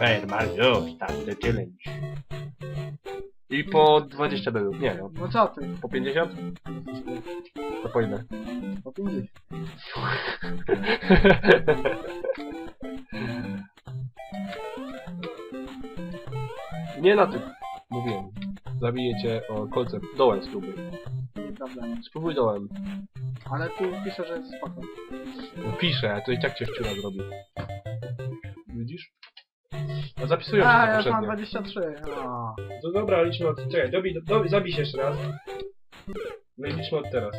Unfair Mario, start the challenge. I po 20 bedów, nie, no, No co ty? po 50? To po ile? Po 50. Nie na tym. Mówiłem. Zabijecie o kolce. Dołem spróbuj. Nieprawda. Spróbuj dołem. Ale tu pisze, że jest spoko. No piszę, a to i tak cię wciura zrobi. Widzisz? A zapisują się A, to ja już mam poprzednio. 23. O. To dobra, liczmy od... Czekaj, dobij, dobij, zabij się jeszcze raz. No i liczmy od teraz.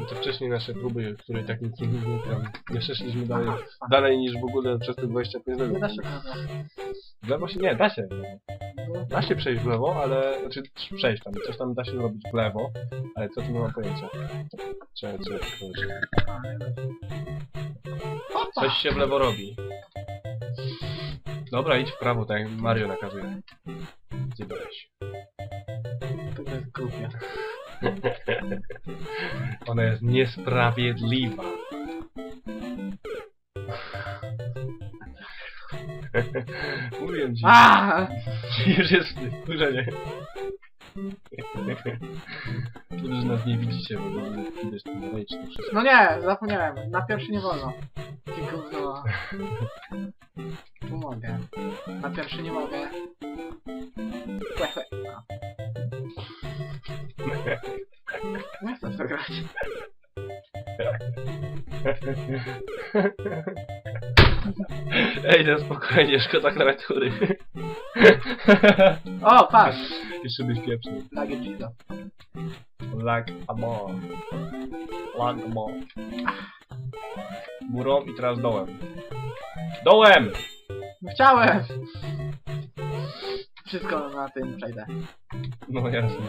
No to wcześniej nasze próby, które i tak nic nie, nie, tam, nie przeszliśmy dalej, dalej niż w ogóle przez te 25 Nie minut. da się prawda. W lewo się... Nie, da się. No, Da się przejść w lewo, ale... Znaczy przejść tam, coś tam da się zrobić w lewo, ale co tu nie mam pojęcia. Czekaj, czekaj, czekaj. nie się. Coś się w lewo robi. Dobra, idź w prawo, tak jak Mario nakazuje. Gdzie byłeś? To jest głupie. Ona jest niesprawiedliwa. Mówiłem ci, A! już jest wkurzenie. Dobrze, że nas nie widzicie, bo widać ten rage to wszystko. No nie, zapomniałem. Na pierwszy nie wolno. Ty gówno. Tu mogę. Na pierwszy nie mogę. Łe. Nie chcę w to grać. Ej, no spokojnie, szkoda klawiatury. O, patrz! Jeszcze byś pierwszy. Lagi Gido. Lag amor. Lag amor. Górą i teraz dołem. Dołem! No chciałem! Wszystko na tym przejdę. No jasne.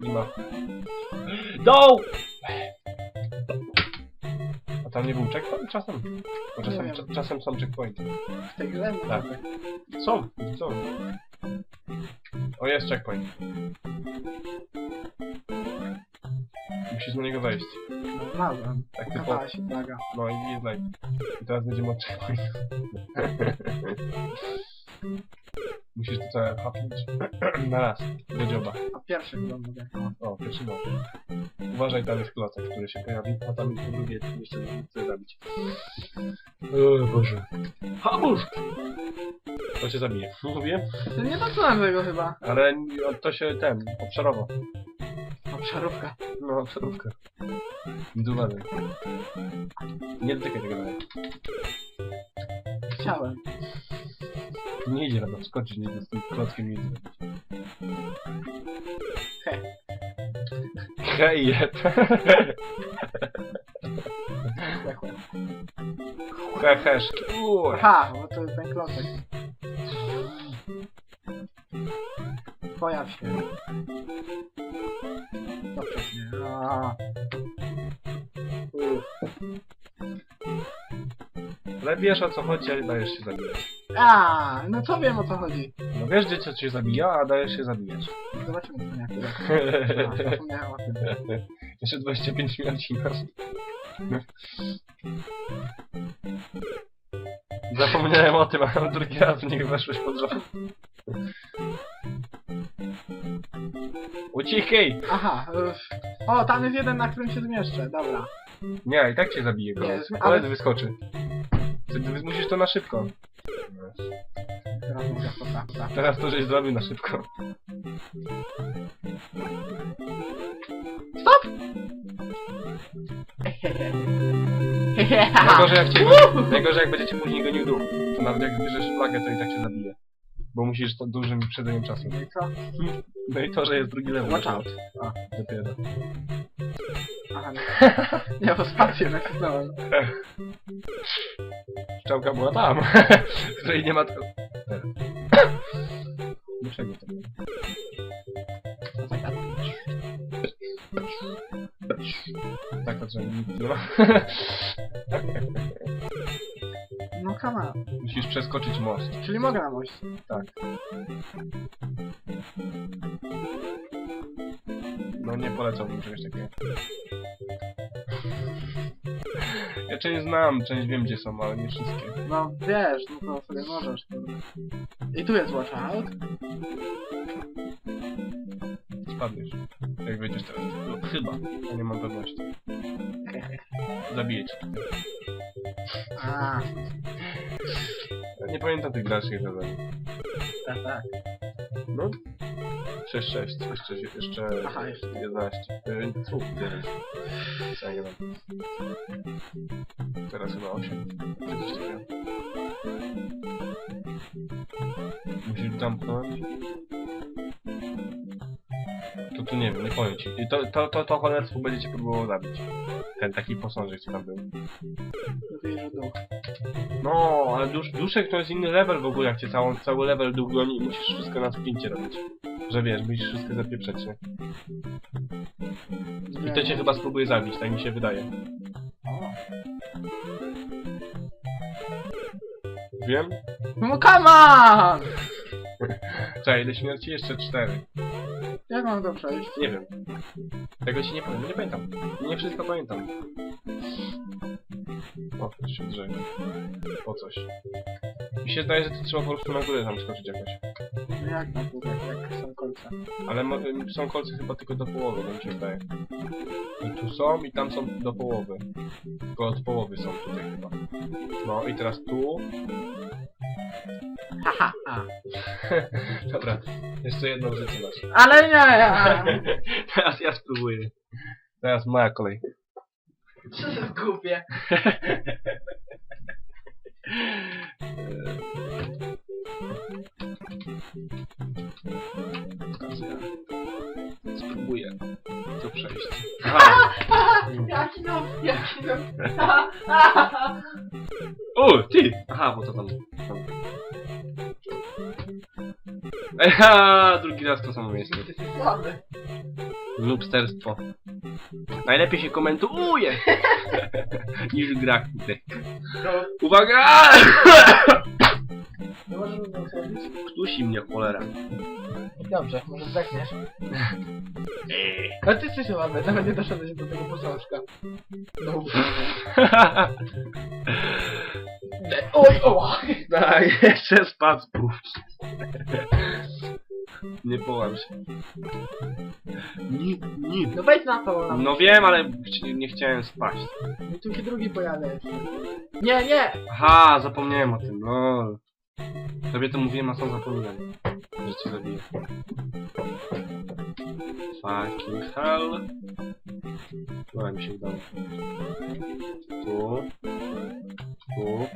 Nie ma. Doł! A tam nie był checkpoint czasem? Bo Nie czasem, wiem. cza- czasem są checkpointy. W tej grze? Tak. Są, są. O, jest checkpoint. Musisz na niego wejść. No, znalazłem. Tak typowo. Pokazała się flaga. No i jest like. I teraz będziemy od checkpointu. Musisz to całe hapnąć na raz. Do dzioba. A pierwszy chyba mówię. O. Pierwszy bok. Uważaj, tam jest klocek, który się pojawi, a tam po drugie jeszcze chce zabić. O Boże. Hamusz! To cię zabije. Mówię? To nie dotknąłem tego chyba. Ale to się ten, obszarowo. Obszarówka. No, obszarówka. Duwany. Nie dotykaj tego dalej. Chciałem. Nie idzie na to skoczyć, nie z tym klockiem nie idzie zrobić. He. Hej, jeb. Łe, łe. He, heszki. Uuu. Aha, bo to jest ten klocek. Pojaw się. Dobrze się. A. Uff. Ale wiesz o co chodzi, ale dajesz się zabijać. A, no to wiem o co chodzi. No wiesz, gdzie co cię zabija, a dajesz się zabijać. Zobaczymy co nie zapomniałem o tym. Jeszcze 25 minut masz. Zapomniałem o tym, a drugi raz w niego weszłeś pod rząd. Ucichaj! Aha. Uff. O, tam jest jeden, na którym się zmieszczę. Dobra. Nie, i tak cię zabije go. Nie, Ale ale- wyskoczy. Ty, ty musisz to na szybko. Teraz mówię to prawda. Teraz to żeś zrobił na szybko. Najgorzej jak, cię, najgorzej jak będziecie później gonił duch. To nawet jak zbierzesz flagę, to i tak cię zabije. Bo musisz to dużym wyprzedzeniem czasu. No i co? No i to, że jest drugi level. Watch out. A, dopiero. Aha, nie. Nie, bo spację nacisnąłem. Szczałka była tam, której nie ma to. Dlaczego to było? No tak, to trzeba nie ma. No on. Musisz przeskoczyć most. Czyli mogę na mość. Tak. No nie polecałbym czegoś takiego. Ja część znam, część wiem gdzie są, ale nie wszystkie. No wiesz, no to sobie możesz. kurde. I tu jest watch out. Spadniesz. Jak wejdziesz teraz. No, chyba, ja nie mam pewności. Zabiję cię. A, Ja nie pamiętam tych dalszych zadań. tak, tak. No. 6-6, jeszcze, jeszcze Aha, jeszcze. 11. Yy, Cóż, 9. Co ja. Teraz chyba 8. Czy coś takiego. Musisz zamknąć. Tu nie wiem, nie powiem ci. I to, to, to, to cholerstwo będzie cię próbowało zabić. Ten taki posążek, co tam był. Duch. No, ale dusz, duszek to jest inny level w ogóle, jak cię całą, cały level goni i musisz wszystko na spięcie robić. Że wiesz, musisz wszystko zapieprzeć, nie? I to cię chyba spróbuje zabić, tak mi się wydaje. Wiem? No come on! Czekaj, do śmierci jeszcze cztery. Jak mam to przejść? Nie wiem. Tego ci nie powiem, nie pamiętam. Nie wszystko pamiętam. O, ktoś się drzewie. Po coś. Mi się zdaje, że to trzeba po prostu na górę tam skoczyć jakoś. No jak na górę, jak są kolce? Ale mo- ym, są kolce chyba tylko do połowy, tak mi się wydaje. I tu są i tam są do połowy. Tylko od połowy są tutaj chyba. No i teraz tu. Haha, a. Dobra, jeszcze jedną rzecz masz. Ale nie, ja. Teraz ja spróbuję. Teraz moja kolej. Co to głupie? Spróbuję to przejść. Aha! Jaki no, jaki no. O, ty! Aha, bo to tam... tam. Eha, drugi raz to samo miejsce. Słaby. Lubsterstwo. Najlepiej się komentuje niż gra kurde. No, Uwaga! Nie możesz mnie zrobić? Ktusi mnie cholera. Dobrze, może zdechniesz. Eee. Ale ty jesteś słaby, nawet nie doszedłeś do tego posążka. No. Oj, oła! Daj, jeszcze spadł z półki. Nie połam się. Nie, nie. No wejdź na to, na No wiem, ale chci- nie chciałem spaść. I tu się drugi pojawia. Nie, nie! Aha, zapomniałem o tym, no. Tobie to mówiłem, a sam zapomniałem. Że cię zabiję. Fucking hell. No, mi się udało. Tu. Tu.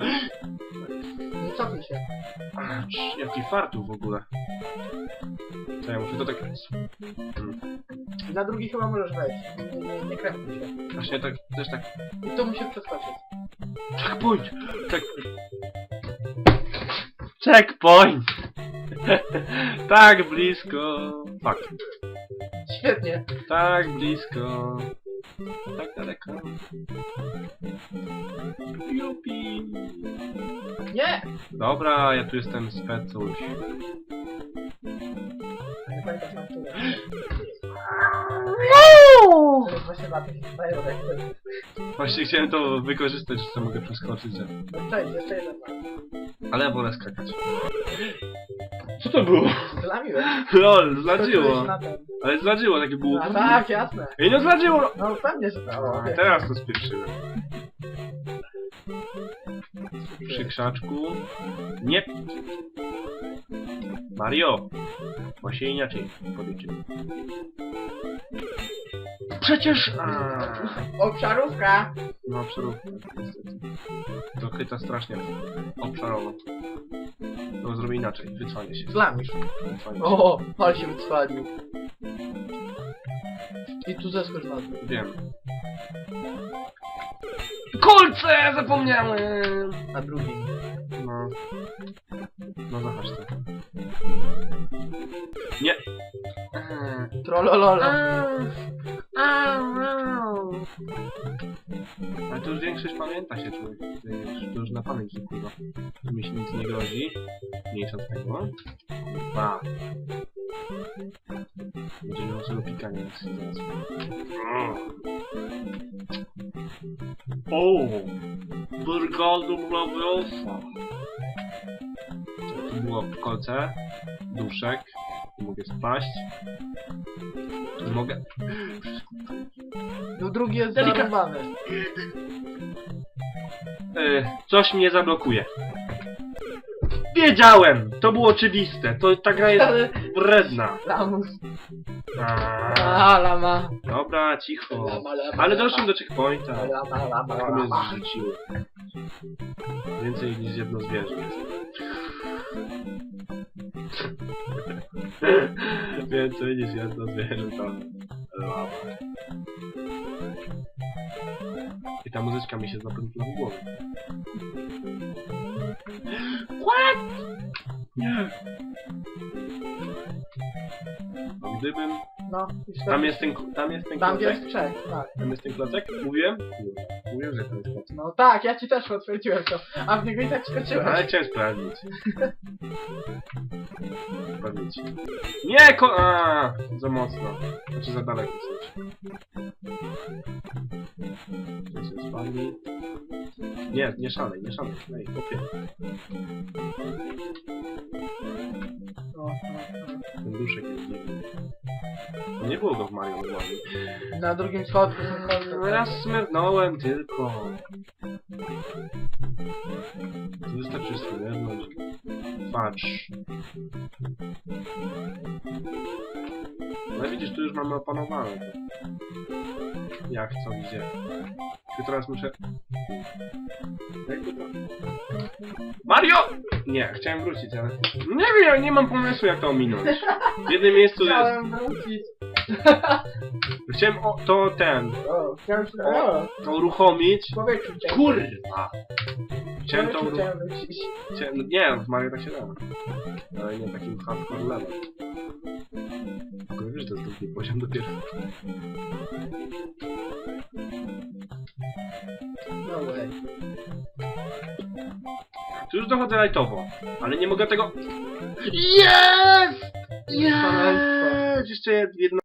Cofnij się. Acz, jaki fartu w ogóle. Co ja muszę to tak... Na drugi chyba możesz wejść. Nie, nie, nie krępuj się. Właśnie tak, też tak... I tu musisz przeskoczyć. Checkpoint! Checkpoint! Checkpoint! tak blisko! Fuck. Świetnie. Tak blisko. Tak daleko. Jupi. Nie! Dobra, ja tu jestem specuś. Nie pamiętasz na które. No! To jest właśnie na tych znajomych. Właśnie chciałem to wykorzystać, że to mogę przeskoczyć. No cześć, jeszcze jeden ma. Ale ja wolę skakać. Co to było? Zlamiłeś. LOL, zladziło. Skoczyłeś na ten. Ale zladziło, takie było. A tak, jasne. Ej, no zladziło! No pewnie, że tak. A, teraz to spieprzyłem. Przy krzaczku. Nie. Mario! Się inaczej policzy. Przecież... A, Obszarówka! no, obszarówka, niestety. To chyta strasznie obszarowo. To zrobię inaczej, wycwanię się. Zlamisz. Się. O, ale się wycwalił. I tu zeskocz na dół. Wiem. Kolce! Zapomniałem! Na drugim. No. No to. Nie. Eee. Trollololo. Ale to już większość pamięta się człowiek. To już, to już na pamięć wpływa. Mi się nic nie grozi. Mniejsza z tego. Dwa. Będzie miał sobie pikanie, jak się zaraz. O! Brygadu Lawiosa. Tu było kolce, duszek. Mogę spaść. Mogę... No drugi jest Delika- zarąbany. E, coś mnie zablokuje. Wiedziałem! To było oczywiste. To ta gra jest Ale wredna. lamus. A, A, lama. dobra, cicho. Lama, lama, Ale doszłem do checkpointa. Lama, lama, To mnie lama. zrzuciło. Więcej niż jedno zwierzę. Niż jedno zwierzę to lama. I ta muzyczka mi się zapętla w głowie. What? Nie. A gdybym... No, i Tam jest ten, tam jest ten Tam klocek? jest trzech, tak. Tam jest ten klocek? Mówiłem? Mówiłem, że to jest klocek. No tak, ja ci też potwierdziłem to. A w niego i tak skoczyłeś. Ale chciałem sprawdzić. Sprawdzić. Nie, ko... A, za mocno. Znaczy za daleko coś. To się spadli. Nie, nie szalej, nie szalej. Ej, no. Ten duszek jest dziwny. No nie było go w Mario normalnie. Na drugim schodku są ja smernąłem tylko. To wystarczy smernąć. Patrz. No widzisz, tu już mamy opanowane. Jak, co, gdzie. Tylko teraz muszę... Mario! Nie, chciałem wrócić, ale... Nie wiem, nie mam pomysłu jak to ominąć. W jednym miejscu jest... Chciałem wrócić. Chciałem o, to ten... O, chciałem się... O, To uruchomić. chciałem. Kurwa! Chciałem to uruchomić. chciałem wrócić. Chciałem, no nie, w Mario tak się da. Ale nie takim hardcore level. Tylko wiesz, to jest drugi poziom dopiero. No way. Tu już dochodzę lightowo, ale nie mogę tego... Jest! Szaleństwo. Jeszcze jedno